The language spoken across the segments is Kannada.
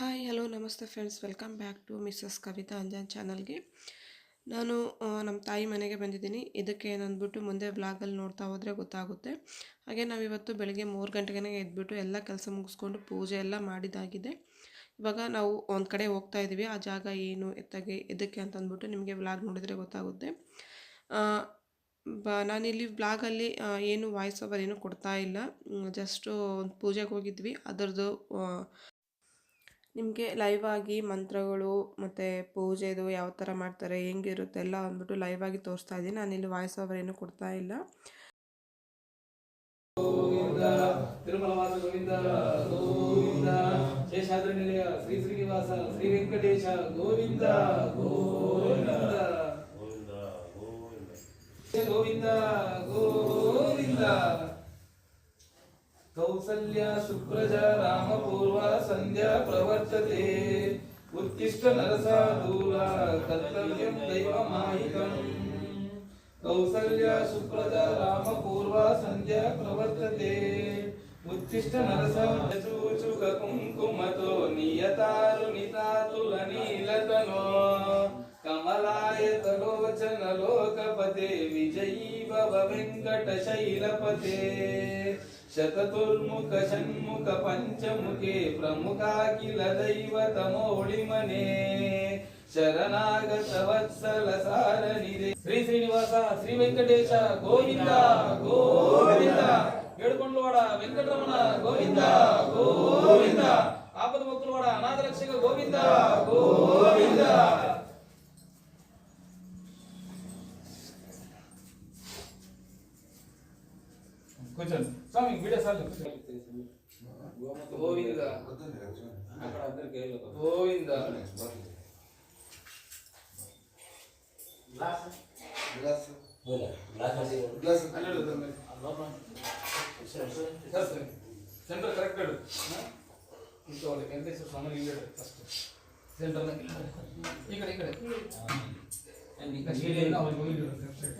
ಹಾಯ್ ಹಲೋ ನಮಸ್ತೆ friends welcome back to missus Kavita Anjan ಚಾನಲ್ಗೆ ನಾನು ನಮ್ಮ ತಾಯಿ ಮನೆಗೆ ಬಂದಿದ್ದೀನಿ. ಇದಕ್ಕೆ ಏನಂದ್ಬಿಟ್ಟು ಮುಂದೆ ವ್ಲಾಗಲ್ಲಿ ನೋಡ್ತಾ ಹೋದರೆ ಗೊತ್ತಾಗುತ್ತೆ. ಹಾಗೆ ನಾವಿವತ್ತು ಬೆಳಗ್ಗೆ ಮೂರು ಗಂಟೆಗೆ ಎದ್ಬಿಟ್ಟು ಎಲ್ಲ ಕೆಲಸ ಮುಗಿಸ್ಕೊಂಡು ಪೂಜೆ ಎಲ್ಲ ಮಾಡಿದಾಗಿದೆ. ಇವಾಗ ನಾವು ಒಂದು ಕಡೆ ಹೋಗ್ತಾ ಇದ್ದೀವಿ ಆ ಜಾಗ ಏನು, ಎತ್ತಗೆ, ಎದಕ್ಕೆ ಅಂತ ಅಂದ್ಬಿಟ್ಟು ನಿಮಗೆ ವ್ಲಾಗ್ ನೋಡಿದರೆ ಗೊತ್ತಾಗುತ್ತೆ. ಬ, ನಾನಿಲ್ಲಿ ಬ್ಲಾಗಲ್ಲಿ ಏನು ವಾಯ್ಸ್ ಓವರ್ ಏನು ಕೊಡ್ತಾ ಇಲ್ಲ. ಜಸ್ಟು ಒಂದು ಪೂಜೆಗೆ ಹೋಗಿದ್ವಿ. ಅದರದ್ದು ನಿಮಗೆ ಲೈವ್ ಆಗಿ ಮಂತ್ರಗಳು ಮತ್ತು ಪೂಜೆದು ಯಾವ ಥರ ಮಾಡ್ತಾರೆ ಹೆಂಗಿರುತ್ತೆ ಎಲ್ಲ ಅಂದ್ಬಿಟ್ಟು ಲೈವ್ ಆಗಿ ತೋರಿಸ್ತಾ ಇದ್ದೀನಿ. ಇಲ್ಲಿ ವಾಯ್ಸ್ ಓವರ್ ಏನು ಕೊಡ್ತಾ ಇಲ್ಲ. ಗೋವಿಂದ ತಿರುಮಲವಾಸ ಗೋವಿಂದ ಗೋವಿಂದ ಶೇಷಾದ್ರಿ ಶ್ರೀ ಶ್ರೀನಿವಾಸ ಶ್ರೀ ವೆಂಕಟೇಶ ಗೋವಿಂದ ಗೋವಿಂದ. ಗೋವಿಂದ ಗೋವಿಂದ. కౌసల్యా శుక్రజ రామ పూర్వ సంధ్య ప్రవర్తతే. ఉత్తిష్ట నరసాధూల కర్తవ్యం దైవ దైవమాహికం. కౌసల్య రామ పూర్వ సంధ్య ప్రవర్తతే. ఉత్తిష్ట నరసూచుక కుంకుమతో నియతారు నితాతుల నీలతనో కమలాయ తలోచన లోకపతే విజయీవ వెంకట శైలపతే. ಶತತುರ್ಮುಖ ಷಣ್ಮುಖ ಪಂಚಮುಖೆ ಪ್ರಮುಖಾಖಿಲ ದೈವ ತಮೋಳಿಮನೆ ಶರಣಾಗತ ವತ್ಸಲ ಸಾರನಿದೆ ಶ್ರೀ ಶ್ರೀನಿವಾಸ, ಶ್ರೀ ವೆಂಕಟೇಶ, ಗೋವಿಂದ ಗೋವಿಂದ. ಹೇಳ್ಕೊಂಡು ವೆಂಕಟರಮಣ, ಗೋವಿಂದ ಗೋವಿಂದ ಆಪದ ಮಕ್ಕಳು ವಾಡ ಅನಾಥ ರಕ್ಷಕ ಗೋವಿಂದ ಗೋವಿಂದ ಕೂರ್ಚೋಣ ಸ್ವಾಮಿ ಬಿಡ ಸಾಲ ಗೋವಿಂದ ಗೋವಿಂದ ಸೆಂಟರ್ ಕರೆಕ್ಟ್ ಹೇಳು ಇಂಥವ್ರು ವೆಂಕಟೇಶ್ವರ ಸ್ವಾಮಿ ಇಲ್ಲಿ ಇಡು ಫಸ್ಟ್ ಸೆಂಟರ್ ಈ ಕಡೆ ಈ ಕಡೆ Next ಇಲ್ಲಿ ಅವ್ರಿಗೆ ಹೋಗಿ ಇಡು, left side.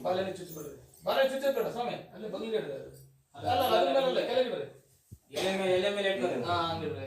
ಬಾಳೆಹಣ್ಣು ಚುಚ್ಚಿಬಿಡ್ರಿ ಬಾಳೆಹಣ್ಣು ಚುಚ್ಚಬೇಡ ಸ್ವಾಮಿ ಅಲ್ಲಿ ಬಗ್ಲಿಗೆ ಇಡ್ರಿ ಅದು. ಅಲ್ಲ ಅಲ್ಲ, ಅದ್ರ ಮೇಲೆ ಅಲ್ಲ, ಕೆಳಗೆ ಇಡ್ರಿ ಎಲೆ ಮೇಲೆ ಎಲೆ ಮೇಲೆ ಇಟ್ಕೊಳ್ಳಿ ಹಾ ಹಂಗಿಡ್ರಿ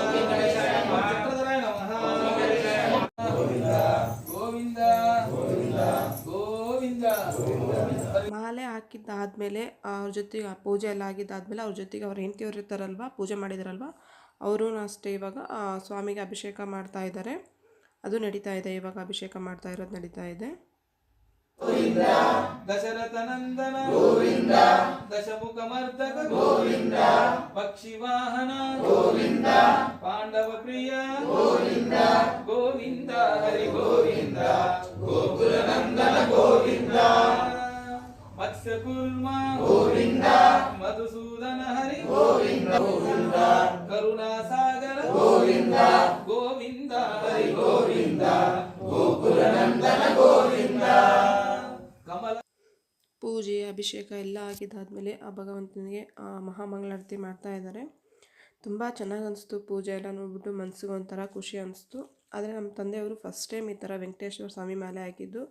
ಹಾಕಿದ್ದಾದ್ಮೇಲೆ ಅವ್ರ ಜೊತೆಗೆ ಆ ಪೂಜೆ ಎಲ್ಲ ಆಗಿದ್ದಾದಮೇಲೆ ಅವ್ರ ಜೊತೆಗೆ ಅವ್ರ ಹೆಂಡತಿಯವ್ರು ಇರ್ತಾರಲ್ವ ಪೂಜೆ ಮಾಡಿದಾರಲ್ವ ಅವರು ಅಷ್ಟೇ ಇವಾಗ ಸ್ವಾಮಿಗೆ ಅಭಿಷೇಕ ಮಾಡ್ತಾ ಇದ್ದಾರೆ. ಅದು ನಡೀತಾ ಇದೆ ಇವಾಗ ಅಭಿಷೇಕ ಮಾಡ್ತಾ ಇರೋದು ನಡೀತಾ ಇದೆ. ದಶರಥ ನಂದನ ಗೋವಿಂದ ದಶಮುಖ ಮರ್ದಕ ಗೋವಿಂದ ಪಕ್ಷಿ ವಾಹನ ಗೋವಿಂದ ಪಾಂಡವ ಪ್ರಿಯ ಗೋವಿಂದ ಗೋವಿಂದ ಹರಿ ಗೋವಿಂದ ಗೋಕುಲ ನಂದನ ಗೋವಿಂದ ಮತ್ಸ್ಯ ಕುರ್ಮ ಗೋವಿಂದ. ಮಧುಸೂದನ ಹರಿ. ಗೋವಿಂದ. ಗೋವಿಂದ. ಕರುಣಾ ಸಾಗರ. ಗೋವಿಂದ. ಗೋವಿಂದ. ಹರಿ ಗೋವಿಂದ. ಗೋಕುಲ ನಂದನ ಗೋವಿಂದ. ಕಮಲ. ಪೂಜೆ ಅಭಿಷೇಕ ಎಲ್ಲ ಆಗಿದ್ದಾದಮೇಲೆ ಆ ಭಗವಂತನಿಗೆ ಆ ಮಹಾಮಂಗಳಾರತಿ ಮಾಡ್ತಾ ಇದ್ದಾರೆ. ತುಂಬ ಚೆನ್ನಾಗಿ ಅನಿಸ್ತು ಪೂಜೆ ಎಲ್ಲ ನೋಡ್ಬಿಟ್ಟು ಮನಸ್ಸಿಗೆ ಒಂಥರ ಖುಷಿ ಅನಿಸ್ತು. ಆದರೆ ನಮ್ಮ ತಂದೆಯವರು ಫಸ್ಟ್ ಟೈಮ್ ಈ ಥರ ವೆಂಕಟೇಶ್ವರ ಸ್ವಾಮಿ ಮಾಲೆ ಹಾಕಿದ್ದು.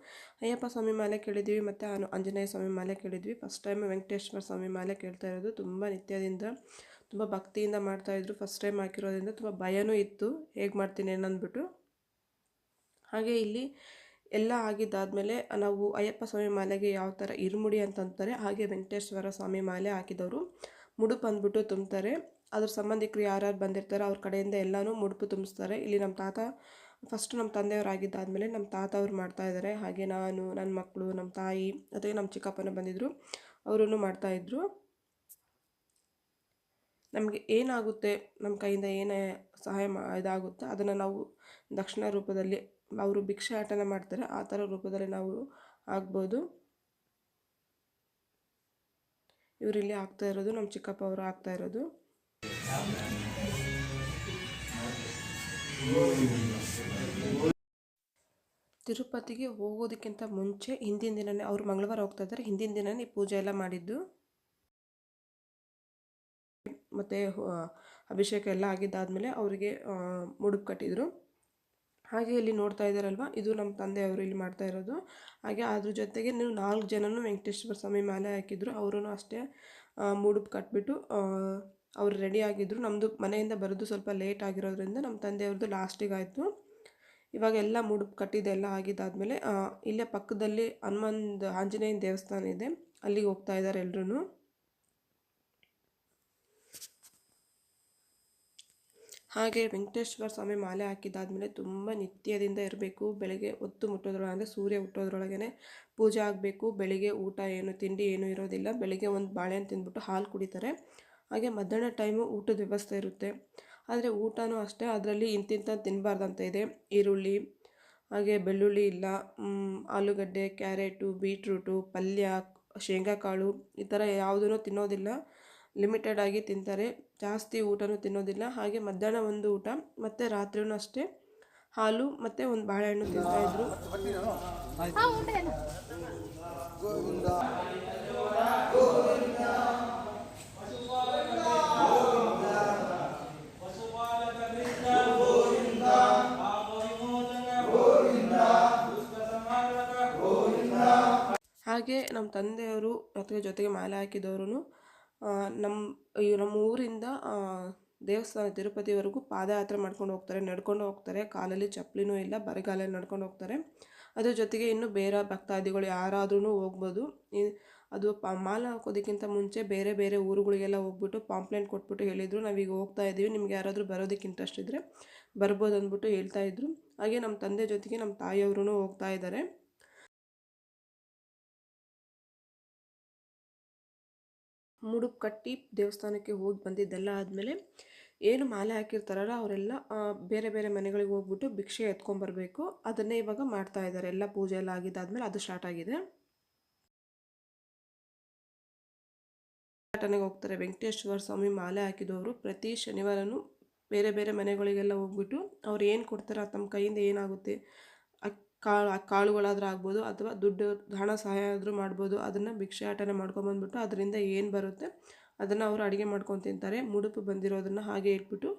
ಅಯ್ಯಪ್ಪ ಸ್ವಾಮಿ ಮಾಲೆ ಕೇಳಿದ್ವಿ ಮತ್ತು ಆಂಜನೇಯ ಸ್ವಾಮಿ ಮಾಲೆ ಕೇಳಿದ್ವಿ. ಫಸ್ಟ್ ಟೈಮ್ ವೆಂಕಟೇಶ್ವರ ಸ್ವಾಮಿ ಮಾಲೆ ಕೇಳ್ತಾ ಇರೋದು. ತುಂಬ ನಿತ್ಯದಿಂದ, ತುಂಬ ಭಕ್ತಿಯಿಂದ ಮಾಡ್ತಾಯಿದ್ರು ಫಸ್ಟ್ ಟೈಮ್ ಹಾಕಿರೋದ್ರಿಂದ ತುಂಬ ಭಯನೂ ಇತ್ತು. ಹೇಗೆ ಮಾಡ್ತೀನಿ ಏನಂದ್ಬಿಟ್ಟು ಹಾಗೆ ಇಲ್ಲಿ ಎಲ್ಲ ಆಗಿದ್ದಾದಮೇಲೆ ನಾವು ಅಯ್ಯಪ್ಪ ಸ್ವಾಮಿ ಮಾಲೆಗೆ ಯಾವ ಥರ ಇರುಮುಡಿ ಅಂತಂತಾರೆ ಹಾಗೆ ವೆಂಕಟೇಶ್ವರ ಸ್ವಾಮಿ ಮಾಲೆ ಹಾಕಿದವರು. ಮುಡುಪು ಅಂದ್ಬಿಟ್ಟು ತುಂಬ್ತಾರೆ. ಅದ್ರ ಸಂಬಂಧಿಕರು ಯಾರ್ಯಾರು ಬಂದಿರ್ತಾರೆ, ಅವ್ರ ಕಡೆಯಿಂದ ಎಲ್ಲನೂ ಮುಡುಪು ತುಂಬಿಸ್ತಾರೆ. ಇಲ್ಲಿ ನಮ್ಮ ತಾತ ಫಸ್ಟ್ ನಮ್ಮ ತಂದೆಯವರಾಗಿದ್ದಾದಮೇಲೆ ನಮ್ಮ ತಾತ ಅವ್ರು ಮಾಡ್ತಾ ಇದ್ದಾರೆ ಹಾಗೆ ನಾನು ನನ್ನ ಮಕ್ಕಳು ನಮ್ಮ ತಾಯಿ ಅದೇ ನಮ್ಮ ಚಿಕ್ಕಪ್ಪನ ಬಂದಿದ್ದರು ಅವರೂ ಮಾಡ್ತಾಯಿದ್ರು ನಮಗೆ ಏನಾಗುತ್ತೆ ನಮ್ಮ ಕೈಯಿಂದ ಏನೇ ಸಹಾಯ ಮಾ, ಇದಾಗುತ್ತೆ ಅದನ್ನು ನಾವು ದಕ್ಷಿಣ ರೂಪದಲ್ಲಿ ಅವರು ಭಿಕ್ಷಾಟನ ಮಾಡ್ತಾರೆ. ಆ ಥರ ರೂಪದಲ್ಲಿ ನಾವು ಆಗ್ಬೋದು. ಇವರಿಲ್ಲಿ ಆಗ್ತಾ ಇರೋದು ನಮ್ಮ ಚಿಕ್ಕಪ್ಪ ಅವರು ಆಗ್ತಾ ಇರೋದು. ತಿರುಪತಿಗೆ ಹೋಗೋದಕ್ಕಿಂತ ಮುಂಚೆ ಹಿಂದಿನ ದಿನನೇ ಅವರು ಮಂಗಳವಾರ ಹೋಗ್ತಾ ಇದ್ದಾರೆ. ಹಿಂದಿನ ದಿನವೇ ಪೂಜೆ ಎಲ್ಲ ಮಾಡಿದ್ದು. ಮತ್ತು ಅಭಿಷೇಕ ಎಲ್ಲ ಆಗಿದ್ದಾದಮೇಲೆ ಅವರಿಗೆ ಮುಡುಪು ಕಟ್ಟಿದರು. ಹಾಗೆ ಇಲ್ಲಿ ನೋಡ್ತಾ ಇದ್ದಾರಲ್ವ? ಇದು ನಮ್ಮ ತಂದೆಯವರು ಇಲ್ಲಿ ಮಾಡ್ತಾ ಇರೋದು. ಹಾಗೆ ಅದ್ರ ಜೊತೆಗೆ ನೀವು ನಾಲ್ಕು ಜನನೂ ವೆಂಕಟೇಶ್ವರ ಸ್ವಾಮಿ ಮಾಲೆ ಹಾಕಿದ್ರು. ಅವರು ಅಷ್ಟೇ ಮುಡುಪು ಕಟ್ಬಿಟ್ಟು ಅವ್ರು ರೆಡಿ ಆಗಿದ್ದರು ನಮ್ಮದು ಮನೆಯಿಂದ ಬರೋದು ಸ್ವಲ್ಪ ಲೇಟ್ ಆಗಿರೋದ್ರಿಂದ ನಮ್ಮ ತಂದೆಯವ್ರದ್ದು ಲಾಸ್ಟಿಗೆ ಆಯಿತು. ಇವಾಗ ಎಲ್ಲ ಮುಡುಪು ಕಟ್ಟಿದ್ದೆಲ್ಲ ಆಗಿದ್ದಾದಮೇಲೆ ಇಲ್ಲೇ ಪಕ್ಕದಲ್ಲಿ ಹನುಮಂದ್ ಆಂಜನೇಯನ ದೇವಸ್ಥಾನ ಇದೆ. ಅಲ್ಲಿಗೆ ಹೋಗ್ತಾ ಇದ್ದಾರೆ ಎಲ್ಲರೂ ಹಾಗೆ ವೆಂಕಟೇಶ್ವರ ಸ್ವಾಮಿ ಮಾಲೆ ಹಾಕಿದ್ದಾದಮೇಲೆ ತುಂಬ ನಿತ್ಯದಿಂದ ಇರಬೇಕು. ಬೆಳಗ್ಗೆ ಹೊತ್ತು ಮುಟ್ಟೋದ್ರೊಳಗೆ, ಅಂದರೆ ಸೂರ್ಯ ಹುಟ್ಟೋದ್ರೊಳಗೆ ಪೂಜೆ ಆಗಬೇಕು. ಬೆಳಿಗ್ಗೆ ಊಟ ಏನು, ತಿಂಡಿ ಏನು ಇರೋದಿಲ್ಲ. ಬೆಳಿಗ್ಗೆ ಒಂದು ಬಾಳೆಹಣ್ಣು ತಿಂದ್ಬಿಟ್ಟು ಹಾಲು ಕುಡಿತಾರೆ. ಹಾಗೆ ಮಧ್ಯಾಹ್ನ ಟೈಮು ಊಟದ ವ್ಯವಸ್ಥೆ ಇರುತ್ತೆ. ಆದರೆ ಊಟನೂ ಅಷ್ಟೇ ಅದರಲ್ಲಿ ಇಂತಿಂಥ ತಿನ್ನಬಾರ್ದಂತ ಇದೆ. ಈರುಳ್ಳಿ ಹಾಗೆ ಬೆಳ್ಳುಳ್ಳಿ ಇಲ್ಲ ಆಲೂಗಡ್ಡೆ ಕ್ಯಾರೆಟು ಬೀಟ್ರೂಟು ಪಲ್ಯ ಶೇಂಗಾಕಾಳು ಈ ಥರ ಯಾವುದೂ ತಿನ್ನೋದಿಲ್ಲ. ಲಿಮಿಟೆಡ್ ಆಗಿ ತಿಂತಾರೆ. ಜಾಸ್ತಿ ಊಟನೂ ತಿನ್ನೋದಿಲ್ಲ. ಹಾಗೆ ಮಧ್ಯಾಹ್ನ ಒಂದು ಊಟ ಮತ್ತು ರಾತ್ರಿಯೂ ಅಷ್ಟೇ. ಹಾಲು ಮತ್ತು ಒಂದು ಬಾಳೆಹಣ್ಣು ತಿಂತಾಯಿದ್ರು ಹಾಗೆ ನಮ್ಮ ತಂದೆಯವರು ಮತ್ತು ಜೊತೆಗೆ ಮಾಲೆ ಹಾಕಿದವರು ನಮ್ಮ ಈ ನಮ್ಮ ಊರಿಂದ ದೇವಸ್ಥಾನ ತಿರುಪತಿವರೆಗೂ ಪಾದಯಾತ್ರೆ ಮಾಡ್ಕೊಂಡು ಹೋಗ್ತಾರೆ, ನಡ್ಕೊಂಡು ಹೋಗ್ತಾರೆ. ಕಾಲಲ್ಲಿ ಚಪ್ಪಲಿನೂ ಇಲ್ಲ, ಬರಗಾಲಲ್ಲಿ ನಡ್ಕೊಂಡು ಹೋಗ್ತಾರೆ. ಅದ್ರ ಜೊತೆಗೆ ಇನ್ನು ಬೇರೆ ಭಕ್ತಾದಿಗಳು ಯಾರಾದ್ರೂ ಹೋಗ್ಬೋದು. ಅದು ಪ, ಮಾಲೆ ಹಾಕೋದಕ್ಕಿಂತ ಮುಂಚೆ ಬೇರೆ ಬೇರೆ ಊರುಗಳಿಗೆಲ್ಲ ಹೋಗ್ಬಿಟ್ಟು ಪಾಂಪ್ಲೆಂಟ್ ಕೊಟ್ಬಿಟ್ಟು ಹೇಳಿದರು. ನಾವೀಗ ಹೋಗ್ತಾ ಇದ್ದೀವಿ. ನಿಮ್ಗೆ ಯಾರಾದರೂ ಬರೋದಕ್ಕೆ ಇಂಟ್ರೆಸ್ಟ್ ಇದ್ದರೆ ಬರ್ಬೋದು ಅಂದ್ಬಿಟ್ಟು ಹೇಳ್ತಾ ಇದ್ರು. ಹಾಗೆ ನಮ್ಮ ತಂದೆ ಜೊತೆಗೆ ನಮ್ಮ ತಾಯಿಯವ್ರೂ ಹೋಗ್ತಾ ಇದ್ದಾರೆ. ಮುಡುಪು ಕಟ್ಟಿ ದೇವಸ್ಥಾನಕ್ಕೆ ಹೋಗಿ ಬಂದಿದ್ದೆಲ್ಲ ಆದಮೇಲೆ ಏನು ಮಾಲೆ ಹಾಕಿರ್ತಾರಲ್ಲ ಅವರೆಲ್ಲ ಬೇರೆ ಬೇರೆ ಮನೆಗಳಿಗೆ ಹೋಗ್ಬಿಟ್ಟು ಭಿಕ್ಷೆ ಎತ್ಕೊಂಬರ್ಬೇಕು. ಅದನ್ನೇ ಇವಾಗ ಮಾಡ್ತಾ ಇದ್ದಾರೆ. ಎಲ್ಲ ಪೂಜೆ ಎಲ್ಲ ಆಗಿದ್ದಾದಮೇಲೆ ಅದು ಸ್ಟಾರ್ಟ್ ಆಗಿದೆ. ಘಟನೆಗೆ ಹೋಗ್ತಾರೆ. ವೆಂಕಟೇಶ್ವರ ಸ್ವಾಮಿ ಮಾಲೆ ಹಾಕಿದವರು ಪ್ರತಿ ಶನಿವಾರನೂ ಬೇರೆ ಬೇರೆ ಮನೆಗಳಿಗೆಲ್ಲ ಹೋಗ್ಬಿಟ್ಟು ಅವ್ರು ಏನು ಕೊಡ್ತಾರೆ ತಮ್ಮ ಕೈಯಿಂದ ಏನಾಗುತ್ತೆ ಕಾಳು, ಕಾಳುಗಳಾದ್ರೂ ಆಗ್ಬೋದು ಅಥವಾ ದುಡ್ಡು, ಹಣ ಸಹಾಯ ಆದರೂ ಮಾಡ್ಬೋದು. ಅದನ್ನು ಭಿಕ್ಷಾಟನೆ ಮಾಡ್ಕೊಂಬಂದ್ಬಿಟ್ಟು ಅದರಿಂದ ಏನು ಬರುತ್ತೆ? ಅದನ್ನು ಅವರು ಅಡುಗೆ ಮಾಡ್ಕೊಂಡು ತಿಂತಾರೆ. ಮುಡುಪು ಬಂದಿರೋದನ್ನು ಹಾಗೆ ಇಟ್ಬಿಟ್ಟು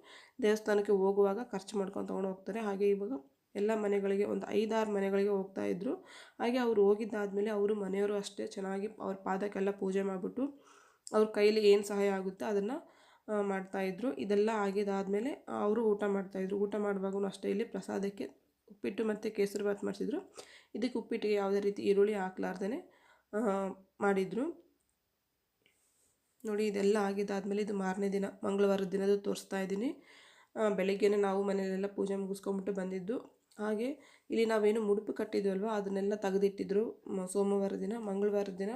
ದೇವಸ್ಥಾನಕ್ಕೆ ಹೋಗುವಾಗ ಖರ್ಚು ಮಾಡ್ಕೊಂಡು ತೊಗೊಂಡು ಹೋಗ್ತಾರೆ. ಹಾಗೆ ಇವಾಗ ಎಲ್ಲ ಮನೆಗಳಿಗೆ ಒಂದು ಐದಾರು ಮನೆಗಳಿಗೆ ಹೋಗ್ತಾ ಇದ್ದರು ಹಾಗೆ ಅವರು ಹೋಗಿದ್ದಾದಮೇಲೆ ಅವರು ಮನೆಯವರು ಅಷ್ಟೇ ಚೆನ್ನಾಗಿ ಅವ್ರ ಪಾದಕ್ಕೆಲ್ಲ ಪೂಜೆ ಮಾಡಿಬಿಟ್ಟು ಅವ್ರ ಕೈಲಿ ಏನು ಸಹಾಯ ಆಗುತ್ತೆ ಅದನ್ನು ಮಾಡ್ತಾಯಿದ್ರು ಇದೆಲ್ಲ ಆಗಿದ್ದಾದಮೇಲೆ ಅವರು ಊಟ ಮಾಡ್ತಾಯಿದ್ರು ಊಟ ಮಾಡುವಾಗೂ ಅಷ್ಟೇ. ಇಲ್ಲಿ ಪ್ರಸಾದಕ್ಕೆ ಉಪ್ಪಿಟ್ಟು ಮತ್ತು ಕೇಸರಿ ಭಾತ್ ಮಾಡಿಸಿದ್ರು. ಇದಕ್ಕೆ ಉಪ್ಪಿಟ್ಟಿಗೆ ಯಾವುದೇ ರೀತಿ ಈರುಳ್ಳಿ ಹಾಕ್ಲಾರ್ದೇ ಮಾಡಿದರು. ನೋಡಿ, ಇದೆಲ್ಲ ಆಗಿದ್ದಾದಮೇಲೆ ಇದು ಮಾರನೇ ದಿನ, ಮಂಗಳವಾರದ ದಿನದ ತೋರಿಸ್ತಾ ಇದ್ದೀನಿ. ಬೆಳಗ್ಗೆನೇ ನಾವು ಮನೆಯಲ್ಲೆಲ್ಲ ಪೂಜೆ ಮುಗಿಸ್ಕೊಂಬಿಟ್ಟು ಬಂದಿದ್ದು. ಹಾಗೆ ಇಲ್ಲಿ ನಾವೇನು ಮುಡುಪು ಕಟ್ಟಿದ್ವಲ್ವ, ಅದನ್ನೆಲ್ಲ ತೆಗೆದಿಟ್ಟಿದ್ರು. ಸೋಮವಾರ ದಿನ ಮಂಗಳವಾರದ ದಿನ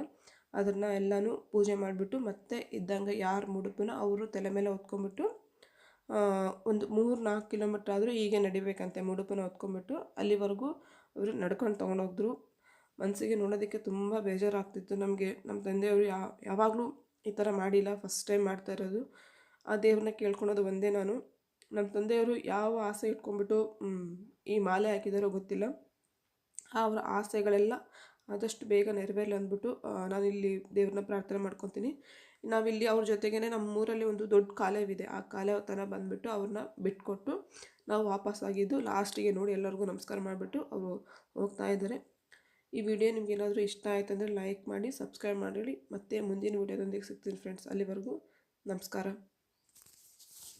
ಅದನ್ನು ಎಲ್ಲನೂ ಪೂಜೆ ಮಾಡಿಬಿಟ್ಟು ಮತ್ತೆ ಇದ್ದಂಗೆ ಯಾರು ಮುಡುಪನ್ನು ಅವರು ತಲೆ ಮೇಲೆ ಹೊತ್ಕೊಂಡ್ಬಿಟ್ಟು ಒಂದು ಮೂರು ನಾಲ್ಕು ಕಿಲೋಮೀಟ್ರ್ ಆದರೂ ಹೀಗೆ ನಡಿಬೇಕಂತೆ ಮುಡುಪನ ಹೊತ್ಕೊಂಡ್ಬಿಟ್ಟು ಅಲ್ಲಿವರೆಗೂ ಅವರು ನಡ್ಕೊಂಡು ತೊಗೊಂಡೋಗಿದ್ರು ಮನಸ್ಸಿಗೆ ನೋಡೋದಕ್ಕೆ ತುಂಬ ಬೇಜಾರಾಗ್ತಿತ್ತು. ನಮಗೆ ನಮ್ಮ ತಂದೆಯವರು ಯಾವ ಯಾವಾಗಲೂ ಈ ಥರ ಮಾಡಿಲ್ಲ ಫಸ್ಟ್ ಟೈಮ್ ಮಾಡ್ತಾ ಇರೋದು. ಆ ದೇವ್ರನ್ನ ಕೇಳ್ಕೊಳೋದು ಒಂದೇ ನಾನು. ನಮ್ಮ ತಂದೆಯವರು ಯಾವ ಆಸೆ ಇಟ್ಕೊಂಡ್ಬಿಟ್ಟು ಈ ಮಾಲೆ ಹಾಕಿದಾರೋ ಗೊತ್ತಿಲ್ಲ. ಅವರ ಆಸೆಗಳೆಲ್ಲ ಆದಷ್ಟು ಬೇಗ ನೆರವೇರಲಿ ಅಂದ್ಬಿಟ್ಟು ನಾನಿಲ್ಲಿ ದೇವ್ರನ್ನ ಪ್ರಾರ್ಥನೆ ಮಾಡ್ಕೊತೀನಿ. ನಾವಿಲ್ಲಿ ಅವ್ರ ಜೊತೆಗೇ ನಮ್ಮೂರಲ್ಲಿ ಒಂದು ದೊಡ್ಡ ಕಾಲೇವಿದೆ. ಆ ಕಾಲೇ ತನ ಬಂದುಬಿಟ್ಟು ಅವ್ರನ್ನ ಬಿಟ್ಕೊಟ್ಟು ನಾವು ವಾಪಸ್ ಆಗಿದ್ದು ಲಾಸ್ಟಿಗೆ ನೋಡಿ ಎಲ್ಲರಿಗೂ ನಮಸ್ಕಾರ ಮಾಡಿಬಿಟ್ಟು ಅವರು ಹೋಗ್ತಾ ಇದ್ದಾರೆ. ಈ ವಿಡಿಯೋ ನಿಮ್ಗೆ ಏನಾದರೂ ಇಷ್ಟ ಆಯ್ತು ಅಂದರೆ ಲೈಕ್ ಮಾಡಿ ಸಬ್ಸ್ಕ್ರೈಬ್ ಮಾಡಿ ಮತ್ತೆ ಮುಂದಿನ ವಿಡಿಯೋದೊಂದಿಗೆ ಸಿಗ್ತೀನಿ ಫ್ರೆಂಡ್ಸ್ ಅಲ್ಲಿವರೆಗೂ ನಮಸ್ಕಾರ.